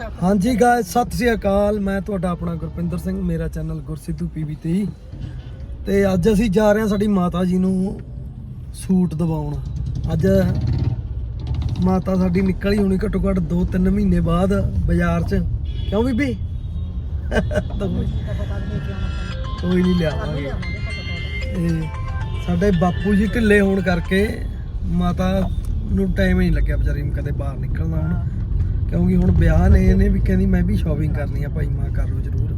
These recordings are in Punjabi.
ਹਾਂਜੀ ਗਾਇਸ ਸਤਿ ਸ੍ਰੀ ਅਕਾਲ। ਮੈਂ ਤੁਹਾਡਾ ਆਪਣਾ ਗੁਰਪਿੰਦਰ ਸਿੰਘ ਮੇਰਾ ਚੈਨਲ ਗੁਰਸਿੱਧੂ ਪੀਵੀ ਤੇ ਤੇ ਅੱਜ ਅਸੀਂ ਜਾ ਰਹੇ ਹਾਂ ਸਾਡੀ ਮਾਤਾ ਜੀ ਨੂੰ ਸੂਟ ਦਿਵਾਉਣ। ਅੱਜ ਮਾਤਾ ਸਾਡੀ ਨਿਕਲੀ ਹੋਣੀ ਘੱਟੋ ਘੱਟ 2-3 ਮਹੀਨੇ ਬਾਅਦ ਬਾਜ਼ਾਰ 'ਚ। ਕਿਉਂ ਬੀਬੀ? ਕੋਈ ਨਹੀਂ ਲਿਆਵਾਂਗੇ। ਇਹ ਸਾਡੇ ਬਾਪੂ ਜੀ ਢਿੱਲੇ ਹੋਣ ਕਰਕੇ ਮਾਤਾ ਨੂੰ ਟਾਈਮ ਹੀ ਨਹੀਂ ਲੱਗਿਆ ਵਿਚਾਰੀ ਨੂੰ ਕਦੇ ਬਾਹਰ ਨਿਕਲਣਾ ਹੁਣ। ਕਿਉਂਕਿ ਹੁਣ ਵਿਆਹ ਨੇ ਇਹਨੇ ਵੀ ਕਹਿੰਦੀ ਮੈਂ ਵੀ ਸ਼ਾਪਿੰਗ ਕਰਨੀ ਆ ਭਾਈ, ਮਾਂ ਕਰ ਲਓ ਜ਼ਰੂਰ।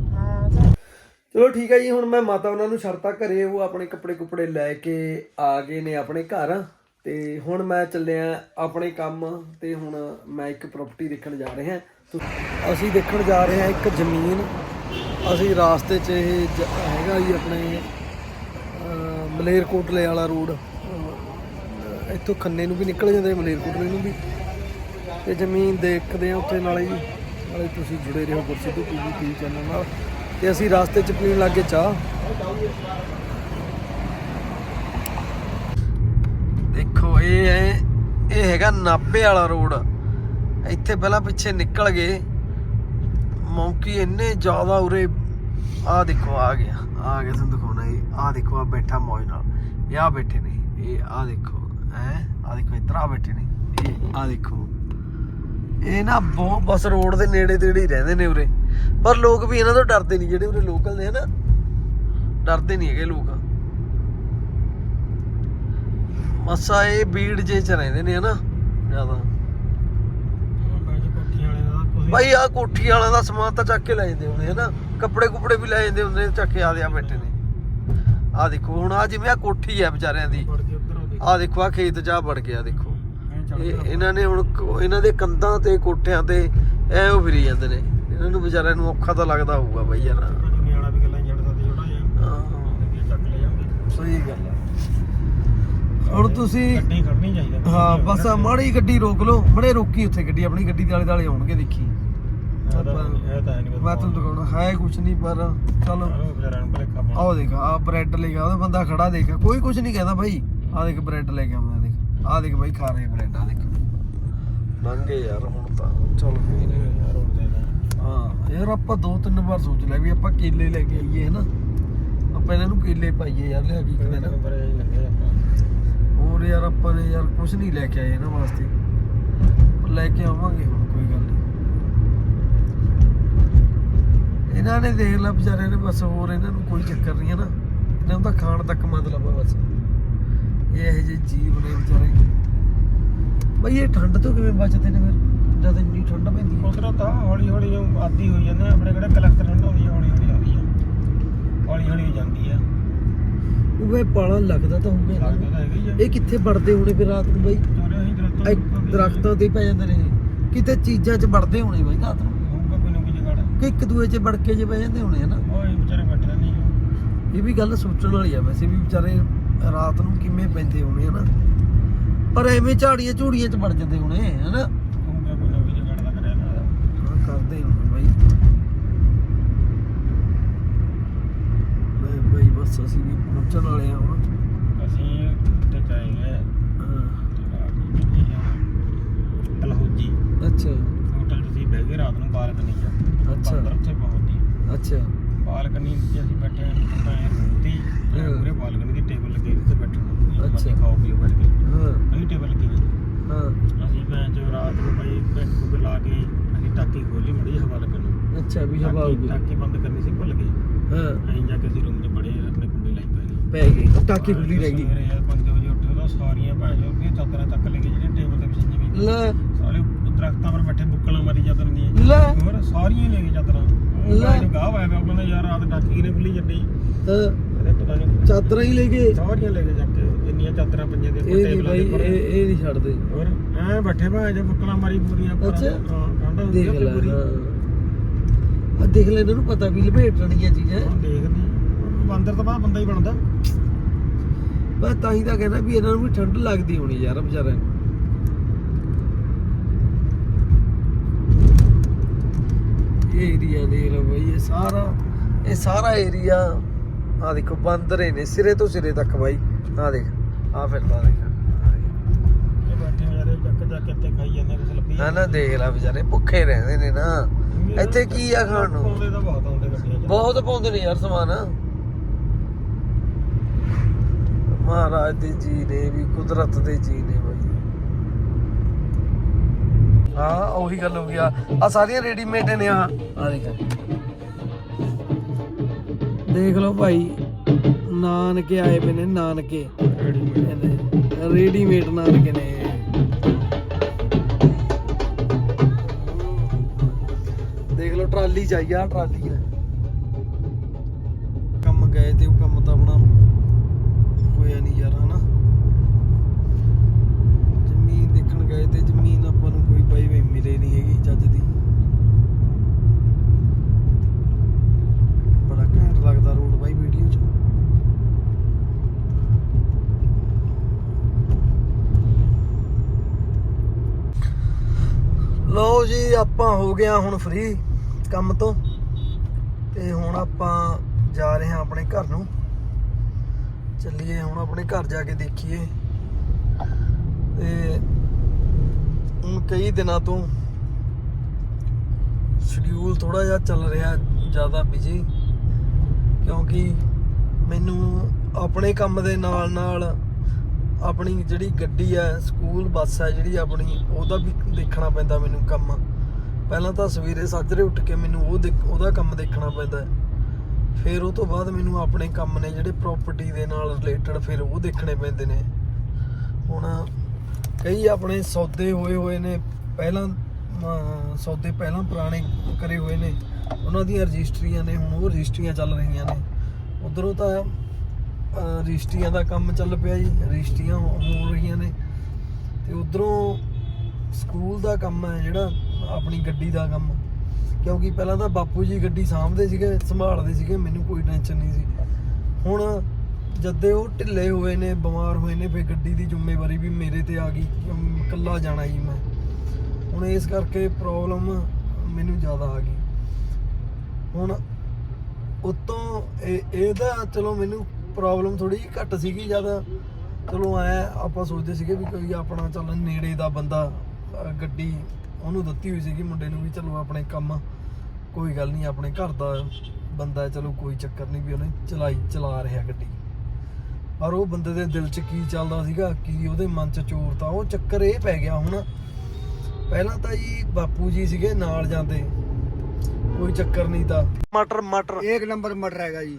ਚਲੋ ਠੀਕ ਹੈ ਜੀ, ਹੁਣ ਮੈਂ ਮਾਤਾ ਉਹਨਾਂ ਨੂੰ ਛੱਡਤਾ ਘਰੇ ਉਹ ਆਪਣੇ ਕੱਪੜੇ ਕੁਪੜੇ ਲੈ ਕੇ ਆ ਗਏ ਨੇ ਆਪਣੇ ਘਰ। ਤੇ ਹੁਣ ਮੈਂ ਚੱਲਿਆ ਆਪਣੇ ਕੰਮ ਤੇ ਹੁਣ ਮੈਂ ਇੱਕ ਪ੍ਰਾਪਰਟੀ ਦੇਖਣ ਜਾ ਰਿਹਾ। ਅਸੀਂ ਦੇਖਣ ਜਾ ਰਹੇ ਹਾਂ ਇੱਕ ਜ਼ਮੀਨ। ਅਸੀਂ ਰਾਸਤੇ 'ਚ ਇਹ ਹੈਗਾ ਜੀ ਆਪਣੇ ਮਲੇਰਕੋਟਲੇ ਵਾਲਾ ਰੋਡ। ਇੱਥੋਂ ਖੰਨੇ ਨੂੰ ਵੀ ਨਿਕਲ ਜਾਂਦੇ ਮਲੇਰਕੋਟਲੇ ਨੂੰ ਵੀ। ਤੇ ਜ਼ਮੀਨ ਦੇਖਦੇ ਆ ਉੱਥੇ ਨਾਲੇ ਜੀ। ਨਾਲੇ ਤੁਸੀਂ ਜੁੜੇ ਰਹੋ ਗੁਰਸਿੱਧੂ ਟੀਵੀ ਟੀਵੀ ਚੈਨਲ ਨਾਲ। ਤੇ ਅਸੀਂ ਰਾਸਤੇ 'ਚ ਪੀਣ ਲੱਗੇ ਚਾਹ। ਦੇਖੋ, ਇਹ ਹੈ, ਇਹ ਹੈਗਾ ਨਾਭੇ ਵਾਲਾ ਰੋਡ। ਇੱਥੇ ਪਹਿਲਾਂ ਪਿੱਛੇ ਨਿਕਲ ਗਏ। ਮੌਂਕੀ ਇੰਨੇ ਜ਼ਿਆਦਾ ਉਰੇ ਆ ਦੇਖੋ, ਆ ਗਿਆ। ਆ ਗਿਆ, ਤੁਹਾਨੂੰ ਦਿਖਾਉਣਾ ਇਹ ਆ ਦੇਖੋ ਆ ਬੈਠਾ ਮੌਜ ਨਾਲ। ਇਹ ਆ ਬੈਠੇ ਨੇ। ਇਹ ਆ ਦੇਖੋ, ਹੈ? ਆ ਦੇਖੋ, ਇੱਧਰ ਆ ਬੈਠੇ ਨੇ। ਇਹ ਆ ਦੇਖੋ। ਇਹ ਨਾ ਬਹੁਤ ਬਸ ਰੋਡ ਦੇ ਨੇੜੇ ਤੇੜੇ ਹੀ ਰਹਿੰਦੇ ਨੇ ਉਰੇ। ਪਰ ਲੋਕ ਵੀ ਇਹਨਾਂ ਤੋਂ ਡਰਦੇ ਨਹੀਂ ਜਿਹੜੇ ਉਰੇ ਲੋਕਲ ਨੇ ਹਨਾ। ਡਰਦੇ ਨਹੀਂ ਹੈਗੇ ਲੋਕ। ਮਸਾ ਇਹ ਬੀੜ ਜੇ ਚ ਰਹਿੰਦੇ ਨੇ ਹਨਾ ਜ਼ਿਆਦਾ। ਭਾਈ ਆ ਕੋਠੀ ਵਾਲਿਆਂ ਦਾ ਸਮਾਨ ਤਾਂ ਚੱਕ ਕੇ ਲੈ ਜਾਂਦੇ ਹੁੰਦੇ ਹਨਾ। ਕੱਪੜੇ ਕੁਪੜੇ ਵੀ ਲੈ ਜਾਂਦੇ ਹੁੰਦੇ ਚੱਕ ਕੇ ਆਦੇ ਆ ਬੈਠੇ ਨੇ। ਆ ਦੇਖੋ ਹੁਣ ਆ ਜਿਵੇਂ ਆ ਕੋਠੀ ਆ ਵਿਚਾਰਿਆਂ ਦੀ। ਆ ਦੇਖੋ ਆ ਖੇਤ ਜਾ ਵੜ ਗਿਆ ਦੇਖੋ। ਇਹ ਇਹਨਾਂ ਨੇ ਹੁਣ ਕ- ਇਹਨਾਂ ਦੇ ਕੰਧਾਂ ਤੇ ਕੋਠਿਆਂ ਤੇ ਐ ਉਹ ਫਿਰੀ ਜਾਂਦੇ ਨੇ। ਇਹਨਾਂ ਨੂੰ ਵਿਚਾਰਿਆਂ ਨੂੰ ਔਖਾ ਤਾਂ ਲੱਗਦਾ ਹੋਊਗਾ ਬਈ ਯਾਰ। ਹਾਂ, ਸਹੀ ਗੱਲ ਆ। ਹੁਣ ਤੁਸੀਂ ਹਾਂ ਬਸ ਆ ਮਾੜੀ ਗੱਡੀ ਰੋਕ ਲਓ। ਬੜੇ ਰੋਕੀ ਉੱਥੇ ਗੱਡੀ ਆਪਣੀ ਗੱਡੀ ਦੇ ਆਲੇ ਦੁਆਲੇ ਆਉਣਗੇ ਦੇਖੀ। ਮੈਂ ਤੁਹਾਨੂੰ ਦਿਖਾਉਣਾ ਹੈ ਕੁਛ ਨਹੀਂ ਪਰ ਚਲੋ। ਆਹ ਦੇਖ ਆ ਬ੍ਰੈਡ ਲੈ ਗਿਆ ਉਹ ਬੰਦਾ ਖੜਾ ਦੇਖ। ਕੋਈ ਕੁਛ ਨਹੀਂ ਕਹਿੰਦਾ ਭਾਈ ਆ ਦੇਖ ਬ੍ਰੈਡ ਲੈ ਕੇ ਆਉਂਦਾ। ਆ ਦੇਖ ਭਾਈ ਖਾ ਰਹੇ ਬ੍ਰੈਡ ਦੇਖ। ਲੰਘੇ ਯਾਰ ਹੁਣ ਤਾਂ। ਚਲੋ ਹਾਂ ਯਾਰ ਆਪਾਂ ਦੋ ਤਿੰਨ ਵਾਰ ਸੋਚ ਲਿਆ ਵੀ ਆਪਾਂ ਕੇਲੇ ਲੈ ਕੇ ਆਈਏ ਹਨਾ? ਆਪਾਂ ਇਹਨਾਂ ਨੂੰ ਕੇਲੇ ਪਾਈਏ ਯਾਰ ਲਿਆ ਕੇ ਕਿਤੇ ਨਾ ਹੋਰ ਯਾਰ ਆਪਾਂ ਨੇ ਯਾਰ ਕੁਛ ਨਹੀਂ ਲੈ ਕੇ ਆਏ ਇਹਨਾਂ ਵਾਸਤੇ। ਲੈ ਕੇ ਆਵਾਂਗੇ ਹੁਣ ਕੋਈ ਗੱਲ ਨਹੀਂ। ਇਹਨਾਂ ਨੇ ਦੇਖ ਲਿਆ ਵਿਚਾਰਿਆਂ ਨੇ ਬਸ ਹੋਰ ਇਹਨਾਂ ਨੂੰ ਕੋਈ ਚੱਕਰ ਨਹੀਂ ਹੈ ਨਾ। ਇਹਨਾਂ ਤਾਂ ਖਾਣ ਤੱਕ ਮਤਲਬ ਆ ਬਸ। ਇਹ ਇਹੋ ਜਿਹੇ ਜੀਵ ਨੇ ਵਿਚਾਰੇ। ਬਈ ਇਹ ਠੰਡ ਤੋਂ ਕਿਵੇਂ ਬਚਦੇ ਨੇ ਫਿਰ? ਜਦ ਇੰਨੀ ਠੰਡ ਪੈਂਦੀ ਹੈ। ਉਧਰੋਂ ਤਾਂ ਹੌਲੀ ਹੌਲੀ ਆਦੀ ਹੋਈ ਜਾਂਦੇ ਆ, ਆਪਣੇ ਕਿਹੜੇ ਕਲੈਕਟਰ ਠੰਡ ਆ, ਹੌਲੀ ਹੌਲੀ ਆਉਂਦੀ ਆ ਹੌਲੀ ਹੌਲੀ ਜਾਂਦੀ ਆ ਉਹ ਪਾਲਾ ਲੱਗਦਾ ਤਾਂ ਹੋਊਗਾ ਇਹ ਕਿੱਥੇ ਵੜਦੇ ਹੋਣੇ ਫਿਰ ਰਾਤ ਨੂੰ ਬਈ? ਦਰਖਤਾਂ ਤੇ ਪੈ ਜਾਂਦੇ ਨੇ। ਕਿਤੇ ਚੀਜ਼ਾਂ 'ਚ ਵੜਦੇ ਹੋਣੇ ਬਈ ਰਾਤ ਨੂੰ। ਹੋਊਗਾ ਕੋਈ ਨਾ ਕੋਈ ਜਗੜ। ਕਿ ਇੱਕ ਦੂਏ 'ਚ ਵੜ ਕੇ ਜੇ ਪੈ ਜਾਂਦੇ ਹੋਣੇ ਹਨਾ। ਉਹ ਵਿਚਾਰੇ ਬੈਠੇ ਨਹੀਂ ਇਹ ਵੀ ਗੱਲ ਸੋਚਣ ਵਾਲੀ ਆ ਵੈਸੇ ਵੀ ਵਿਚਾਰੇ ਰਾਤ ਨੂੰ ਕਿਵੇਂ ਪੈਂਦੇ ਹੋਣੇ ਹਨਾ? ਪਰ ਐਵੇਂ ਝਾੜੀਆਂ ਝੂੜੀਆਂ 'ਚ ਵੜ ਜਾਂਦੇ ਹੋਣੇ ਹਨਾ? ਹੋਊਗਾ ਕੋਈ ਨਾ ਕੋਈ ਜਗੜ ਦਾ ਕਰਿਆ ਨਾ ਹਾਂ ਕਰਦੇ ਹੋਣੇ ਬਾਈ। ਮੈਂ ਬਾਈ ਬਸ ਅਸੀਂ ਵੀ ਪਹੁੰਚਣ ਵਾਲੇ ਆ ਹੁਣ। ਅਸੀਂ ਤੇ ਚਾਹੀਏ ਹਾਂ, ਤਲਹੋਜੀ ਅੱਛਾ। ਹੋਟਲ 'ਚ ਅਸੀਂ ਬਹਿ ਗਏ ਰਾਤ ਨੂੰ ਬਾਲਕਨੀ 'ਚ। ਅੱਛਾ। ਬੰਦਰ ਉੱਥੇ ਬਹੁਤ ਹੀ ਅੱਛਾ। ਬਾਲਕਨੀ 'ਚ ਅਸੀਂ ਬੈਠੇ ਹਾਂ ਤਾਂ ਰੋਟੀ ਹਾਂ। ਪੂਰੇ ਬਾਲਕਨੀ ਦੀ ਟੇਬਲ ਲੱਗੀ ਹੋਈ ਤੇ ਅੱਛਾ। ਖਾਓ ਪੀਓ ਬੈਠ ਕੇ। ਹਾਂ। ਕਈ ਟੇਬਲ ਹੋਈ ਹਾਂ। ਅਸੀਂ ਭੈਣ ਚੋ ਰਾਤ ਨੂੰ ਭਾਈ ਬੈਠ ਕੇ ਲਾ ਕੇ ਅਸੀਂ ਟਾਕੀ ਖੋਲੀ ਮੜੀ ਹਵਾ ਲੱਗਣ ਨੂੰ। ਅੱਛਾ ਵੀ ਹਵਾ ਆਊਗੀ। ਟਾਕੀ ਬੰਦ ਕਰਨੀ ਸੀ ਭੁੱਲ ਗਏ। ਹਾਂ। ਅਸੀਂ ਜਾ ਕੇ ਅਸੀਂ ਰੂਮ 'ਚ ਬੜੇ ਆਪਣੇ ਕੁੰਡੀ ਲਾਈ ਪੈ ਗਈ ਪੈ ਗਈ ਟਾਕੀ ਖੁੱਲੀ ਰਹਿ ਗਈ। ਸਵੇਰੇ ਯਾਰ 5 ਵਜੇ ਉੱਠੇ ਤਾਂ ਸਾਰੀਆਂ ਭੈਣ ਚੋ ਉਹਦੀਆਂ ਚਾਦਰਾਂ ਤੱਕ ਲੈ ਕੇ ਜਿਹੜੇ ਟੇਬਲ ਤੇ ਵਿਛੀਆਂ ਵੀ ਲੈ। ਸਾਰੇ ਦਰਖਤਾਂ 'ਪਰ ਬੈਠੇ ਬੁੱਕਲਾਂ ਮਾਰੀ ਚਾਦਰ ਦੀਆਂ। ਲੈ। ਹੋਰ ਸਾਰੀਆਂ ਲੈ ਕੇ ਚਾਦਰਾਂ। ਲੈ। ਗਾਹ ਆਇਆ ਉਹ ਕਹਿੰਦਾ ਯਾਰ ਰਾਤ ਟਾਕੀ ਕਿਨੇ ਖੁੱਲੀ ਜੱਡੀ ਹਾਂ, ਪਤਾ ਨਹੀਂ ਚਾਦਰਾਂ ਹੀ ਲੈ ਗਏ। ਸਾਰੀਆਂ ਲੈ ਕੇ ਜਾ ਕੇ। ਇੰਨੀਆਂ ਚਾਦਰਾਂ ਪਈਆਂ ਦੇ ਇਹ ਨਹੀਂ ਟੇਬਲਾਂ ਬਾਈ ਦੇ ਉੱਪਰ ਇਹ ਇਹ ਨਹੀਂ ਛੱਡਦੇ। ਹੋਰ? ਐ ਬੈਠੇ ਭਾਂ ਜੇ ਬੁੱਕਲਾਂ ਮਾਰੀ ਪੂਰੀਆਂ ਪਰ ਅੱਛਾ। ਹੁੰਦੀ ਦੇਖ ਲੈ ਆ ਦੇਖ ਲੈ ਇਹਨਾਂ ਨੂੰ ਪਤਾ ਵੀ ਲਪੇਟਣੀਆਂ ਚੀਜ਼ਾਂ। ਦੇਖਦੇ ਬੰਦਰ ਤੋਂ ਬਾਅਦ ਬੰਦਾ ਹੀ ਬਣਦਾ। ਬਸ ਤਾਂ ਹੀ ਤਾਂ ਕਹਿੰਦਾ ਵੀ ਇਹਨਾਂ ਨੂੰ ਵੀ ਠੰਡ ਲੱਗਦੀ ਹੋਣੀ ਯਾਰ ਵਿਚਾਰਿਆਂ ਨੂੰ। ਇਹ ਏਰੀਆ ਦੇਖ ਲਓ ਬਈ ਇਹ ਸਾਰਾ ਇਹ ਸਾਰਾ ਏਰੀਆ ਆ ਦੇਖੋ ਬਾਂਦਰੇ ਨੇ ਸਿਰੇ ਤੋਂ ਸਿਰੇ ਤੱਕ ਬਾਈ। ਆ ਦੇਖ। ਆ ਫਿਰਦਾ ਦੇਖ। ਇਹ ਬੈਠੇ ਵਿਚਾਰੇ ਚੱਕ ਚੱਕ ਕੇ ਇੱਥੇ ਖਾਈ ਜਾਂਦੇ ਕੁਛ ਲੱਭੀ ਨਾ ਨਾ ਦੇਖ ਲੈ ਵਿਚਾਰੇ ਭੁੱਖੇ ਰਹਿੰਦੇ ਨੇ ਨਾ। ਇੱਥੇ ਕੀ ਆ ਖਾਣ ਨੂੰ? ਪਾਉਂਦੇ ਤਾਂ ਬਹੁਤ ਆਉਂਦੇ ਗੱਡੀਆਂ 'ਚ। ਬਹੁਤ ਪਾਉਂਦੇ ਨੇ ਯਾਰ ਸਮਾਨ। ਮਹਾਰਾਜ ਦੇ ਜੀ ਨੇ ਵੀ ਕੁਦਰਤ ਦੇ ਜੀ ਨੇ ਬਾਈ। ਹਾਂ ਉਹੀ ਗੱਲ ਹੋ ਗਿਆ ਆ। ਸਾਰੀਆਂ ਰੈਡੀਮੇਡ ਨੇ ਆ ਆ ਦੇਖ। ਦੇਖ ਲਓ ਭਾਈ ਨਾਨਕੇ ਆਏ ਪਏ ਨੇ ਨਾਨਕੇ। ਰੈਡੀਮੇਡ ਨਾਨਕੇ ਨੇ ਦੇਖ ਲਓ ਟਰਾਲੀ ਚਾਹੀਏ ਟਰਾਲੀ ਹੈ ਕੰਮ ਗਏ ਤੇ ਉਹ ਕੰਮ ਤਾਂ ਆਪਣਾ ਹੋਇਆ ਨਹੀਂ ਯਾਰ ਹਨਾ ਜ਼ਮੀਨ ਦੇਖਣ ਗਏ ਤੇ ਜ਼ਮੀਨ ਆਪਾਂ ਨੂੰ ਕੋਈ ਬਾਈ ਵੀ ਮਿਲੇ ਨਹੀਂ ਹੈਗੀ ਚੱਜ ਦੀ ਬੜਾ ਘੈਂਟ ਲੱਗਦਾ ਰੋਡ ਬਾਈ ਵੀਡੀਓ 'ਚ ਲਓ ਜੀ, ਆਪਾਂ ਹੋ ਗਿਆ ਹੁਣ ਫ੍ਰੀ ਕੰਮ ਤੋਂ ਤੇ ਹੁਣ ਆਪਾਂ ਜਾ ਰਹੇ ਹਾਂ ਆਪਣੇ ਘਰ ਨੂੰ। ਚੱਲੀਏ ਹੁਣ ਆਪਣੇ ਘਰ ਜਾ ਕੇ ਦੇਖੀਏ। ਤੇ ਹੁਣ ਕਈ ਦਿਨਾਂ ਤੋਂ ਸ਼ਡਿਊਲ ਥੋੜਾ ਜਿਹਾ ਚੱਲ ਰਿਹਾ, ਜ਼ਿਆਦਾ ਬਿਜ਼ੀ ਕਿਉਂਕਿ ਮੈਨੂੰ ਆਪਣੇ ਕੰਮ ਦੇ ਨਾਲ ਨਾਲ ਆਪਣੀ ਜਿਹੜੀ ਗੱਡੀ ਹੈ ਸਕੂਲ ਬੱਸ ਹੈ ਜਿਹੜੀ ਆਪਣੀ, ਉਹਦਾ ਵੀ ਦੇਖਣਾ ਪੈਂਦਾ ਮੈਨੂੰ ਕੰਮ। ਪਹਿਲਾਂ ਤਾਂ ਸਵੇਰੇ ਸਾਜਰੇ ਉੱਠ ਕੇ ਮੈਨੂੰ ਉਹ ਦੇਖ- ਉਹਦਾ ਕੰਮ ਦੇਖਣਾ ਪੈਂਦਾ। ਫਿਰ ਉਹ ਤੋਂ ਬਾਅਦ ਮੈਨੂੰ ਆਪਣੇ ਕੰਮ ਨੇ ਜਿਹੜੇ ਪ੍ਰਾਪਰਟੀ ਦੇ ਨਾਲ ਰਿਲੇਟਡ ਫਿਰ ਉਹ ਦੇਖਣੇ ਪੈਂਦੇ ਨੇ। ਹੁਣ ਕਈ ਆਪਣੇ ਸੌਦੇ ਹੋਏ ਹੋਏ ਨੇ, ਪਹਿਲਾਂ ਸੌਦੇ ਪਹਿਲਾਂ ਪੁਰਾਣੇ ਕਰੇ ਹੋਏ ਨੇ। ਉਹਨਾਂ ਦੀਆਂ ਰਜਿਸਟਰੀਆਂ ਨੇ, ਹੁਣ ਉਹ ਰਜਿਸਟਰੀਆਂ ਚੱਲ ਰਹੀਆਂ ਨੇ। ਉਧਰੋਂ ਤਾਂ ਅਹ, ਰਜਿਸਟਰੀਆਂ ਦਾ ਕੰਮ ਚੱਲ ਪਿਆ ਜੀ ਰਜਿਸਟਰੀਆਂ ਹੋ ਰਹੀਆਂ ਨੇ। ਤੇ ਉਧਰੋਂ ਸਕੂਲ ਦਾ ਕੰਮ ਹੈ ਜਿਹੜਾ ਆਪਣੀ ਗੱਡੀ ਦਾ ਕੰਮ। ਕਿਉਂਕਿ ਪਹਿਲਾਂ ਤਾਂ ਬਾਪੂ ਜੀ ਗੱਡੀ ਸਾਂਭਦੇ ਸੀਗੇ ਸੰਭਾਲਦੇ ਸੀਗੇ ਮੈਨੂੰ ਕੋਈ ਟੈਨਸ਼ਨ ਨਹੀਂ ਸੀ। ਹੁਣ ਜਦੇ ਉਹ ਢਿੱਲੇ ਹੋਏ ਨੇ ਬਿਮਾਰ ਹੋਏ ਨੇ ਫੇ ਗੱਡੀ ਦੀ ਜ਼ਿੰਮੇਵਾਰੀ ਵੀ ਮੇਰੇ ਤੇ ਆ ਗਈ ਇਕੱਲਾ ਜਾਣਾ ਜੀ ਮੈਂ। ਹੁਣ ਇਸ ਕਰਕੇ ਪ੍ਰੋਬਲਮ ਮੈਨੂੰ ਜ਼ਿਆਦਾ ਆ ਗਈ। ਹੁਣ ਉਤੋਂ ਇਹ ਇਹਦਾ ਚਲੋ ਮੈਨੂੰ ਪ੍ਰੋਬਲਮ ਥੋੜੀ ਜਿਹੀ ਘੱਟ ਸੀਗੀ ਜਦ। ਚਲੋ ਐ ਆਪਾਂ ਸੋਚਦੇ ਸੀਗੇ ਵੀ ਕੋਈ ਆਪਣਾ ਚੱਲ ਨੇੜੇ ਦਾ ਬੰਦਾ ਗੱਡੀ ਉਹਨੂੰ ਦਿੱਤੀ ਹੋਈ ਸੀਗੀ ਮੁੰਡੇ ਨੂੰ ਵੀ ਚਲੋ ਆਪਣੇ ਕੰਮ ਕੋਈ ਗੱਲ ਨਹੀਂ ਆਪਣੇ ਘਰ ਦਾ ਬੰਦਾ ਚਲੋ ਕੋਈ ਚੱਕਰ ਨਹੀਂ ਵੀ ਉਹਨੇ ਚਲਾਈ ਚਲਾ ਰਿਹਾ ਗੱਡੀ। ਪਰ ਉਹ ਬੰਦੇ ਦੇ ਦਿਲ 'ਚ ਕੀ ਚੱਲਦਾ ਸੀਗਾ ਕੀ ਉਹਦੇ ਮਨ 'ਚ ਚੋਰ ਚੋਰਤਾ ਉਹ ਚੱਕਰ ਇਹ ਪੈ ਗਿਆ ਹੁਣ। ਪਹਿਲਾਂ ਤਾਂ ਜੀ ਬਾਪੂ ਜੀ ਸੀਗੇ ਨਾਲ ਜਾਂਦੇ ਕੋਈ ਚੱਕਰ ਨਹੀਂ ਤਾਂ। ਮਟਰ ਮਟਰ। ਇੱਕ ਨੰਬਰ ਮਟਰ ਹੈਗਾ ਜੀ।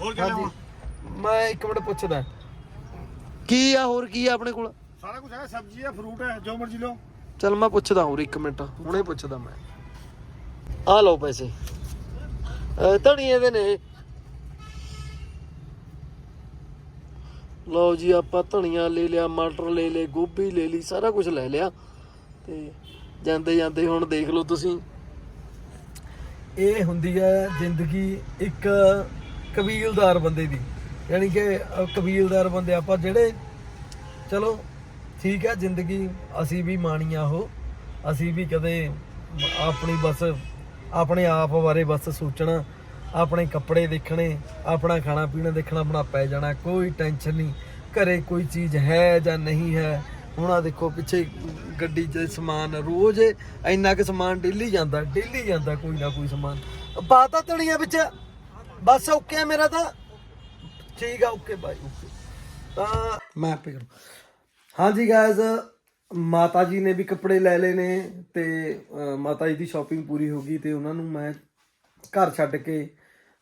ਹੋਰ ਹਾਂਜੀ। ਮੈਂ ਇੱਕ ਮਿੰਟ ਪੁੱਛਦਾ। ਕੀ ਆ ਹੋਰ ਕੀ ਆ ਆਪਣੇ ਕੋਲ? ਸਾਰਾ ਕੁਝ ਹੈ ਸਬਜ਼ੀ ਹੈ ਫਰੂਟ ਹੈ ਜੋ ਮਰਜ਼ੀ ਲਓ। ਚਲ ਮੈਂ ਪੁੱਛਦਾ ਹੋਰ ਇੱਕ ਮਿੰਟ। ਹੁਣੇ ਪੁੱਛਦਾ ਮੈਂ। ਆ ਲਓ ਪੈਸੇ। ਅਹ ਧਨੀਏ ਦੇ ਨੇ। ਲਓ ਜੀ ਆਪਾਂ ਧਨੀਆ ਲੈ ਲਿਆ ਮਟਰ ਲੈ ਲਏ ਗੋਭੀ ਲੈ ਲਈ ਸਾਰਾ ਕੁਝ ਲੈ ਲਿਆ। ਤੇ ਜਾਂਦੇ ਜਾਂਦੇ ਹੁਣ ਦੇਖ ਲਓ ਤੁਸੀਂ। ਇਹ ਹੁੰਦੀ ਹੈ ਜ਼ਿੰਦਗੀ ਇੱਕ ਕਬੀਲਦਾਰ ਬੰਦੇ ਦੀ। ਯਾਨੀ ਕਿ ਕਬੀਲਦਾਰ ਬੰਦੇ ਆਪਾਂ ਜਿਹੜੇ, ਚਲੋ, ਠੀਕ ਹੈ, ਜ਼ਿੰਦਗੀ ਅਸੀਂ ਵੀ ਮਾਣੀਆਂ ਉਹ। ਅਸੀਂ ਵੀ ਕਦੇ ਆਪਣੀ ਬਸ, ਆਪਣੇ ਆਪ ਬਾਰੇ ਬਸ ਸੋਚਣਾ, ਆਪਣੇ ਕੱਪੜੇ ਦੇਖਣੇ, ਆਪਣਾ ਖਾਣਾ ਪੀਣਾ ਦੇਖਣਾ, ਆਪਣਾ ਪੈ ਜਾਣਾ, ਕੋਈ ਟੈਨਸ਼ਨ ਨਹੀਂ। ਘਰੇ ਕੋਈ ਚੀਜ਼ ਹੈ ਜਾਂ ਨਹੀਂ ਹੈ, ਹੁਣ ਆ ਦੇਖੋ, ਪਿੱਛੇ ਗੱਡੀ 'ਚ ਸਮਾਨ ਰੋਜ਼ ਇੰਨਾ ਕੁ ਸਮਾਨ ਡੇਲੀ ਜਾਂਦਾ ਡੇਲੀ ਜਾਂਦਾ ਕੋਈ ਨਾ ਕੋਈ ਸਮਾਨ। ਪਾਤਾ ਤਣੀਆਂ ਵਿੱਚ ਬਸ ਓਕੇ ਆ ਮੇਰਾ ਤਾਂ? ਠੀਕ ਆ ਓਕੇ ਬਾਈ ਓਕੇ। ਤਾਂ ਮੈਂ ਆਪੇ ਹਾਂਜੀ ਗਾਇਜ਼ ਮਾਤਾ ਜੀ ਨੇ ਵੀ ਕੱਪੜੇ ਲੈ ਲਏ ਨੇ ਤੇ ਮਾਤਾ ਜੀ ਦੀ ਸ਼ਾਪਿੰਗ ਪੂਰੀ ਹੋ ਗਈ ਤੇ ਉਹਨਾਂ ਨੂੰ ਮੈਂ ਘਰ ਛੱਡ ਕੇ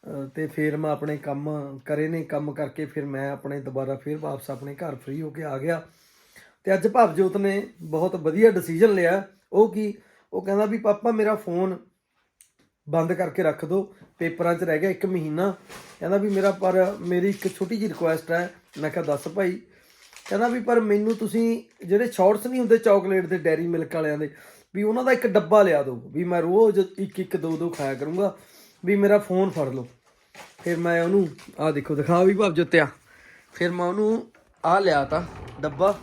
ਅਹ, ਤੇ ਫਿਰ ਮੈਂ ਆਪਣੇ ਕੰਮ ਕਰੇ ਨੇ ਕੰਮ ਕਰਕੇ ਫਿਰ ਮੈਂ ਆਪਣੇ ਦੁਬਾਰਾ ਫਿਰ ਵਾਪਸ ਆਪਣੇ ਘਰ ਫ੍ਰੀ ਹੋ ਕੇ ਆ ਗਿਆ। ਤੇ ਅੱਜ ਭਵਜੋਤ ਨੇ ਬਹੁਤ ਵਧੀਆ ਡਿਸੀਜਨ ਲਿਆ। ਉਹ ਕੀ? ਉਹ ਕਹਿੰਦਾ ਵੀ ਪਾਪਾ ਮੇਰਾ ਫੋਨ ਬੰਦ ਕਰਕੇ ਰੱਖ ਦਿਓ ਪੇਪਰਾਂ 'ਚ ਰਹਿ ਗਿਆ ਇੱਕ ਮਹੀਨਾ। ਕਹਿੰਦਾ ਵੀ ਮੇਰਾ ਪਰ, ਮੇਰੀ ਇੱਕ ਛੋਟੀ ਜਿਹੀ ਰਿਕੁਐਸਟ ਹੈ। ਮੈਂ ਕਿਹਾ, ਦੱਸ ਭਾਈ। ਕਹਿੰਦਾ ਵੀ ਪਰ ਮੈਨੂੰ ਤੁਸੀਂ ਜਿਹੜੇ ਸ਼ਾਰਟਸ ਨਹੀਂ ਹੁੰਦੇ ਚਾਕਲੇਟ ਦੇ ਡੈਰੀ ਮਿਲਕ ਵਾਲਿਆਂ ਦੇ, ਵੀ ਉਹਨਾਂ ਦਾ ਇੱਕ ਡੱਬਾ ਲਿਆ ਦਿਓ ਵੀ ਮੈਂ ਰੋਜ਼ ਇੱਕ ਇੱਕ ਦੋ ਦੋ ਖਾਇਆ ਕਰੂੰਗਾ। ਵੀ ਮੇਰਾ ਫੋਨ ਫੜ ਲਓ। ਫਿਰ ਮੈਂ ਉਹਨੂੰ ਆ ਦੇਖੋ ਦਿਖਾ ਵੀ ਭਾਵ ਜੁੱਤਿਆ। ਫਿਰ ਮੈਂ ਉਹਨੂੰ ਆ ਲਿਆ ਤਾ ਡੱਬਾ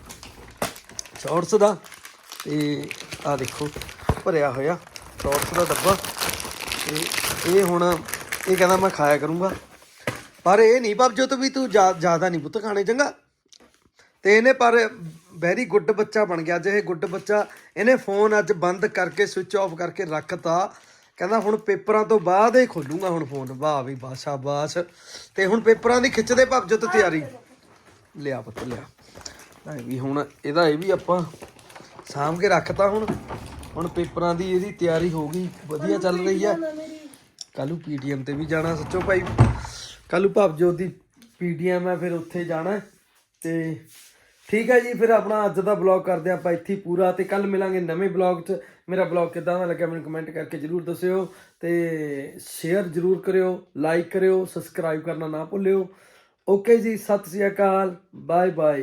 ਸ਼ਾਰਟਸ ਦਾ। ਤੇ ਆ ਦੇਖੋ, ਭਰਿਆ ਹੋਇਆ ਸ਼ਾਰਟਸ ਦਾ ਡੱਬਾ। ਤੇ ਇਹ ਹੁਣ ਇਹ ਕਹਿੰਦਾ ਮੈਂ ਖਾਇਆ ਕਰੂੰਗਾ। ਪਰ ਇਹ ਨਹੀਂ ਭਵਜੋਤ ਵੀ ਤੂੰ ਜ਼ਿਆਦਾ ਨਹੀਂ ਪੁੱਤ ਖਾਣੇ, ਚੰਗਾ? ਤੇ ਇਹਨੇ ਪਰ ਵੈਰੀ ਗੁੱਡ ਬੱਚਾ ਬਣ ਗਿਆ। ਅੱਜ ਇਹ ਗੁੱਡ ਬੱਚਾ, ਇਹਨੇ ਫੋਨ ਅੱਜ ਬੰਦ ਕਰਕੇ ਸਵਿਚ ਆਫ ਕਰਕੇ ਰੱਖਤਾ। ਕਹਿੰਦਾ ਹੁਣ ਪੇਪਰਾਂ ਤੋਂ ਬਾਅਦ ਹੀ ਖੋਲੂੰਗਾ ਹੁਣ ਫੋਨ ਵਾਹ ਵੀ ਵਾਹ ਸ਼ਾਬਾਸ਼। ਤੇ ਹੁਣ ਪੇਪਰਾਂ ਦੀ ਖਿੱਚਦੇ ਭਵਜੋਤ ਤਿਆਰੀ। ਲਿਆ ਪੁੱਤ, ਲਿਆ। ਇਹ ਵੀ ਹੁਣ, ਇਹਦਾ ਇਹ ਵੀ ਆਪਾਂ ਸਾਂਭ ਕੇ ਰੱਖਤਾ ਹੁਣ। ਹੁਣ ਪੇਪਰਾਂ ਦੀ ਇਹਦੀ ਤਿਆਰੀ ਹੋ ਗਈ, ਵਧੀਆ ਚੱਲ ਰਹੀ ਆ। ਕੱਲੂ ਪੀਟੀਐਮ ਤੇ ਵੀ ਜਾਣਾ ਸੱਚੋ ਭਾਈ। ਕੱਲੂ ਭਵਜੋਤ ਦੀ ਪੀਟੀਐਮ ਹੈ ਫਿਰ ਉੱਥੇ ਜਾਣਾ ਹੈ। ਤੇ ਠੀਕ ਹੈ ਜੀ, ਫਿਰ ਆਪਣਾ ਅੱਜ ਦਾ ਬਲੌਗ ਕਰਦੇ ਆਪਾਂ ਇੱਥੇ ਪੂਰਾ। ਤੇ ਕੱਲ ਮਿਲਾਂਗੇ ਨਵੇਂ ਬਲੌਗ 'ਚ। ਮੇਰਾ ਬਲੌਗ ਕਿਦਾਂ ਦਾ ਲੱਗਿਆ ਮੈਨੂੰ ਕਮੈਂਟ ਕਰਕੇ ਜਰੂਰ ਦੱਸਿਓ। ਤੇ ਸ਼ੇਅਰ ਜਰੂਰ ਕਰਿਓ ਲਾਈਕ ਕਰਿਓ ਸਬਸਕ੍ਰਾਈਬ ਕਰਨਾ ਨਾ ਭੁੱਲਿਓ। ਓਕੇ ਜੀ, ਸਤਿ ਸ੍ਰੀ ਅਕਾਲ। Bye bye